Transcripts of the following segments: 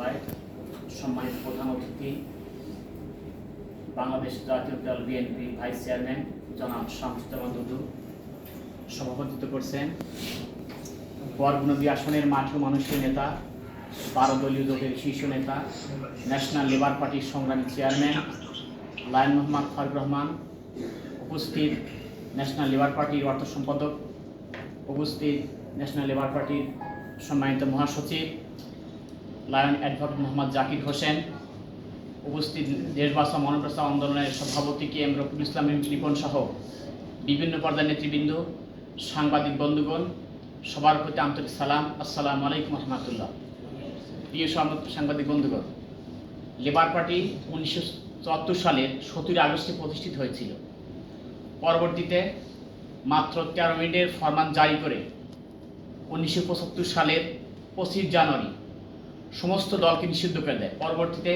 সভায় সম্মানিত প্রধান অতিথি, বাংলাদেশ জাতীয় দল বিএনপি ভাইস চেয়ারম্যান জনাব শামসুজ্জামান দুদু সভাপতিত্ব করছেন। বরগুনবী আসনের মাঠে মানুষের নেতা, বারো দলীয় জোটের শীর্ষ নেতা, ন্যাশনাল লেবার পার্টির সংগ্রামী চেয়ারম্যান, লায়ন মোহাম্মদ ফারুক রহমান, উপস্থিত ন্যাশনাল লেবার পার্টির অর্থ সম্পাদক, উপস্থিত ন্যাশনাল লেবার পার্টির সম্মানিত মহাসচিব লায়ন অ্যাডভোকেট মোহাম্মদ জাকির হোসেন। উপস্থিত দেশবাসা মনপ্রস্তাব আন্দোলনের সভাপতি কে এম রফিকুল ইসলাম রিপন সহ বিভিন্ন পর্যায়ের নেতৃবৃন্দ, সাংবাদিক বন্ধুগণ, সবার প্রতি আন্তরিক সালাম। আসসালামু আলাইকুম রহমতুল্লাহ। প্রিয় সাংবাদ- সাংবাদিক বন্ধুগণ, লেবার পার্টি উনিশশো চুয়াত্তর সালের সতেরোই আগস্টে প্রতিষ্ঠিত হয়েছিল। পরবর্তীতে মাত্র তেরো মিনিটের ফরমান জারি করে উনিশশো পঁচাত্তর সালের পঁচিশ জানুয়ারি সমস্ত দলকে নিষিদ্ধ করে দেয়। পরবর্তীতে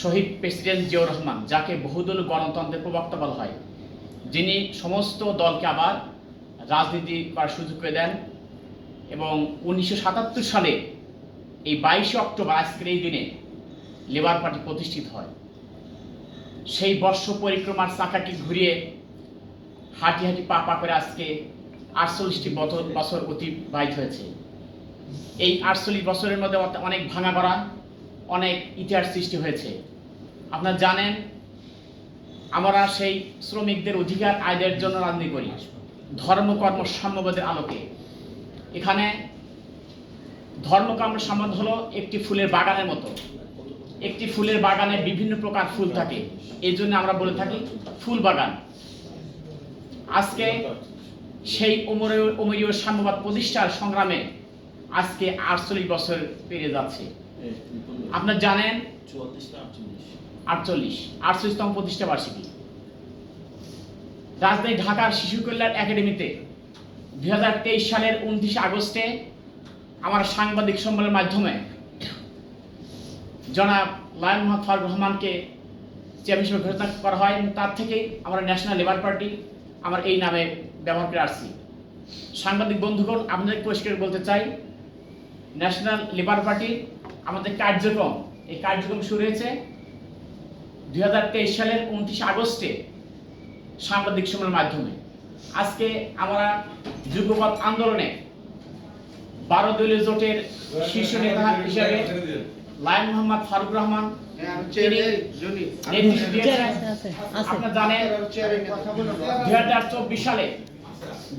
শহীদ প্রেসিডেন্ট জিয়াউর রহমান, যাকে বহুদল গণতন্ত্রের প্রবক্তা বলা হয়, যিনি সমস্ত দলকে আবার রাজনীতি করার সুযোগ করে দেন এবং উনিশশো সাতাত্তর সালে এই বাইশে অক্টোবর, আজকের এই দিনে লেবার পার্টি প্রতিষ্ঠিত হয়। সেই বর্ষ পরিক্রমার চাকাটি ঘুরিয়ে হাঁটি হাঁটি পা পা করে আজকে আটচল্লিশটি বছর বছর অতিবাহিত হয়েছে। এই আটচল্লিশ বছরের মধ্যে অনেক ভাঙা করা অনেক ইতিহাস সৃষ্টি হয়েছে। আপনারা জানেন, আমরা সেই শ্রমিকদের অধিকার আয়ের জন্য রাজনীতি করি। ধর্মকর্ম সাম্যবাদের আলোকে। এখানে ধর্মকর্ম সাম্য হলো একটি ফুলের বাগানের মতো। একটি ফুলের বাগানে বিভিন্ন প্রকার ফুল থাকে। এই জন্য আমরা বলে থাকি ফুল বাগান। আজকে সেই অমরীয় অমরীয় সাম্যবাদ প্রতিষ্ঠার সংগ্রামে আজকে আটচল্লিশ বছর পেরিয়ে যাচ্ছে। আপনার জানেন? আটচল্লিশ? আটচল্লিশতম প্রতিষ্ঠা বার্ষিকী। রাজধানী ঢাকার শিশু কল্যাণ একাডেমিতে দুই হাজার তেইশ সালের উনত্রিশে আগস্টে আমার সাংবাদিক সম্মেলনের মাধ্যমে জনাব লায়ন মোহাম্মদ ফারুক রহমানকে চেয়ারম্যান হিসেবে ঘোষণা করা হয় এবং তার থেকেই আমরা ন্যাশনাল লেবার পার্টি আমার এই নামে ব্যবহার করে আসছি। সাংবাদিক বন্ধুগণ আপনাদের পরিষ্কার বলতে চাই ন্যাশনাল লেবার পার্টি আমাদের কার্যক্রম এই কার্যক্রম শুরু হয়েছে দুই সালের উনত্রিশে আগস্টে সাংবাদিক সম্মেলনের মাধ্যমে। আজকে আমরা যুগপথ আন্দোলনে বারো দলীয় জোটের শীর্ষ নেতা হিসেবে লায়ন মোহাম্মদ ফারুক রহমান তিনি আপনারা জানেন দুই হাজার চব্বিশ সালে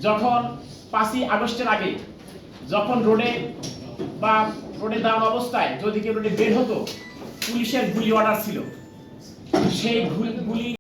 যখন পাঁচই আগস্টের আগে যখন রোডে বা রোডে দাঁড়ানো অবস্থায় যদি কেউ রোডে বের হতো, পুলিশের গুলি অর্ডার ছিল। সেই গুলি গুলি